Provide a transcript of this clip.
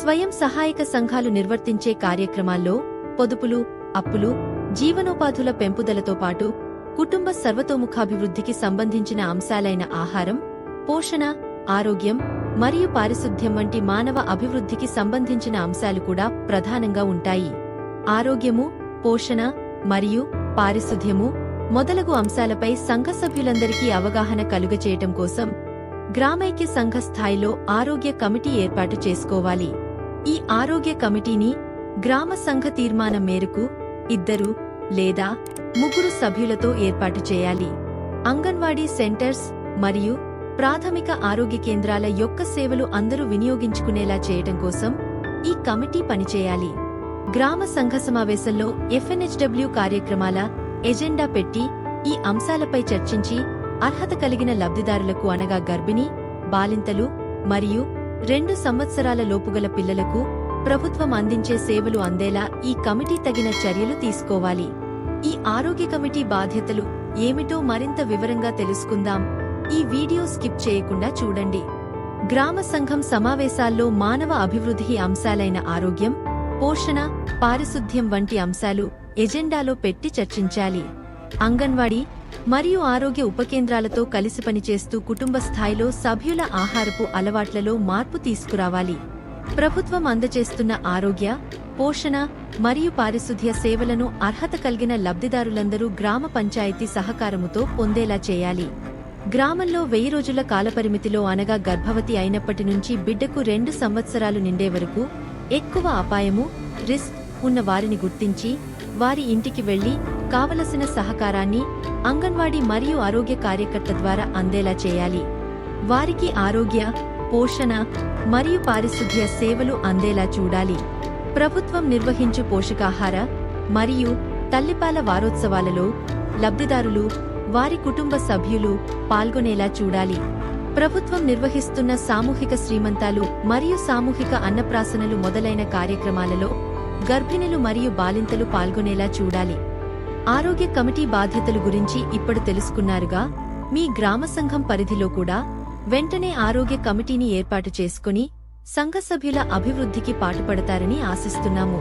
స్వయం సహాయక సంఘాలు నిర్వర్తించే కార్యక్రమాల్లో పొదుపులు అప్పులు జీవనోపాధుల పెంపుదలతో పాటు కుటుంబ సర్వతోముఖాభివృద్ధికి సంబంధించిన అంశాలైన ఆహారం పోషణ ఆరోగ్యం మరియు పారిశుద్ధ్యం వంటి మానవ అభివృద్ధికి సంబంధించిన అంశాలు కూడా ప్రధానంగా ఉంటాయి. ఆరోగ్యము పోషణ మరియు పారిశుద్ధ్యము మొదలగు అంశాలపై సంఘ సభ్యులందరికీ అవగాహన కలుగచేయటం కోసం గ్రామైక్య సంఘ స్థాయిలో ఆరోగ్య కమిటీ ఏర్పాటు చేసుకోవాలి. ఈ ఆరోగ్య కమిటీని గ్రామ సంఘ తీర్మానం మేరకు ఇద్దరు లేదా ముగ్గురు సభ్యులతో ఏర్పాటు చేయాలి. అంగన్వాడీ సెంటర్స్ మరియు ప్రాథమిక ఆరోగ్య కేంద్రాల యొక్క సేవలు అందరూ వినియోగించుకునేలా చేయటం కోసం ఈ కమిటీ పనిచేయాలి. గ్రామ సంఘ సమావేశంలో ఎఫ్ఎన్హెచ్డబ్ల్యూ కార్యక్రమాల ఎజెండా పెట్టి ఈ అంశాలపై చర్చించి అర్హత కలిగిన లబ్ధిదారులకు అనగా గర్భిణీ బాలింతలు మరియు రెండు సంవత్సరాల లోపుగల పిల్లలకు ప్రభుత్వం అందించే సేవలు అందేలా ఈ కమిటీ తగిన చర్యలు తీసుకోవాలి. ఈ ఆరోగ్య కమిటీ బాధ్యతలు ఏమిటో మరింత వివరంగా తెలుసుకుందాం. ఈ వీడియో స్కిప్ చేయకుండా చూడండి. గ్రామ సంఘం సమావేశాల్లో మానవ అభివృద్ధి అంశాలైన ఆరోగ్యం పోషణ పారిశుద్ధ్యం వంటి అంశాలు ఎజెండాలో పెట్టి చర్చించాలి. అంగన్వాడీ మరియు ఆరోగ్య ఉపకేంద్రాలతో కలిసి పనిచేస్తూ కుటుంబ స్థాయిలో సభ్యుల ఆహారపు అలవాట్లలో మార్పు తీసుకురావాలి. ప్రభుత్వం అందజేస్తున్న ఆరోగ్య పోషణ మరియు పారిశుద్ధ్య సేవలను అర్హత కలిగిన లబ్ధిదారులందరూ గ్రామ పంచాయతీ సహకారముతో పొందేలా చేయాలి. గ్రామంలో వెయ్యి రోజుల కాలపరిమితిలో అనగా గర్భవతి అయినప్పటి నుంచి బిడ్డకు రెండు సంవత్సరాలు నిండే వరకు ఎక్కువ అపాయము రిస్క్ ఉన్న వారిని గుర్తించి వారి ఇంటికి వెళ్ళి కావలసిన సహకారాన్ని అంగన్వాడీ మరియు ఆరోగ్య కార్యకర్త ద్వారా అందేలా చేయాలి. వారికి ఆరోగ్య పోషణ మరియు పారిశుద్ధ్య సేవలు అందేలా చూడాలి. ప్రభుత్వం నిర్వహించు పోషకాహార మరియు తల్లిపాల వారోత్సవాలలో లబ్ధిదారులు వారి కుటుంబ సభ్యులు పాల్గొనేలా చూడాలి. ప్రభుత్వం నిర్వహిస్తున్న సామూహిక శ్రీమంతాలు మరియు సామూహిక అన్నప్రాసనలు మొదలైన కార్యక్రమాలలో గర్భిణులు మరియు బాలింతలు పాల్గొనేలా చూడాలి. ఆరోగ్య కమిటీ బాధ్యతలు గురించి ఇప్పుడు తెలుసుకున్నారుగా మీ గ్రామ సంఘం పరిధిలో కూడా వెంటనే ఆరోగ్య కమిటీని ఏర్పాటు చేసుకుని సంఘ సభ్యుల అభివృద్ధికి పాటుపడతారని ఆశిస్తున్నాము.